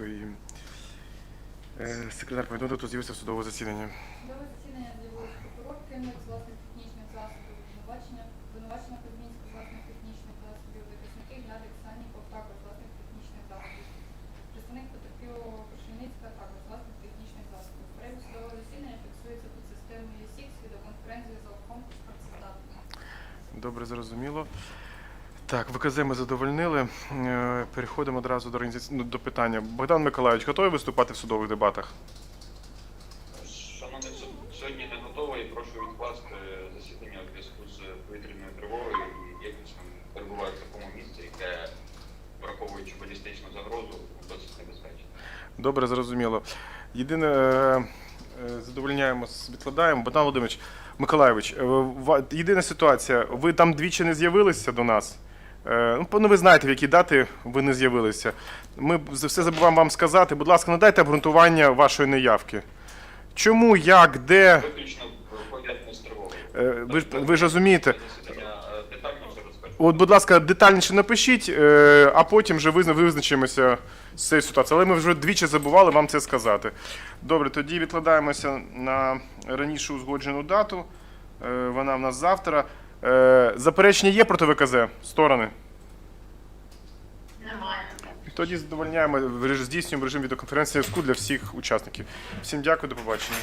Дякую. Е, Секретар повідомив, хто з'явився в судове засідання. Судове засідання з'явилися прокурор, з власних технічних засобів, обвинувачення, обвинувачена Кузьмінська з власних технічних засобів, захисники Глядик, Санніков також власних технічних засобів. Представник потерпілого Крушельницька також власних технічних засобів. Перебіг судового засідання фіксується під системою ЄСІК з відеоконференції з алком з працездатним. Добре, зрозуміло. Так, ВКЗ ми задовольнили. Е, Переходимо одразу до організаці... ну, до питання. Богдан Миколаївич, готовий виступати в судових дебатах? Шановний суд, сьогодні не готовий. Прошу відкласти засідання у зв'язку з повітряною тривогою і якісно перебуваю в такому місці, яке, враховуючи балістичну загрозу, досить небезпечно. Добре, зрозуміло. Єдине, е, е, задовольняємо, відкладаємо. Богдан Володимирович, Миколаївич, ва- єдина ситуація, ви там двічі не з'явилися до нас. Е, Ну, ви знаєте, в які дати ви не з'явилися. Ми за все забуваємо вам сказати. Будь ласка, надайте обґрунтування вашої неявки. Чому, як, де? Виключно. Е, Ви ви ж розумієте. Засідання е. От, будь ласка, детальніше напишіть, а потім вже визначимося з цією ситуацією. Але ми вже двічі забували вам це сказати. Добре, тоді відкладаємося на раніше узгоджену дату. Вона в нас завтра. Е, Заперечення є проти ВКЗ? Сторони? Немає. Тоді задовольняємо, здійснюємо режим відеоконференції зв'язку для всіх учасників. Всім дякую, до побачення.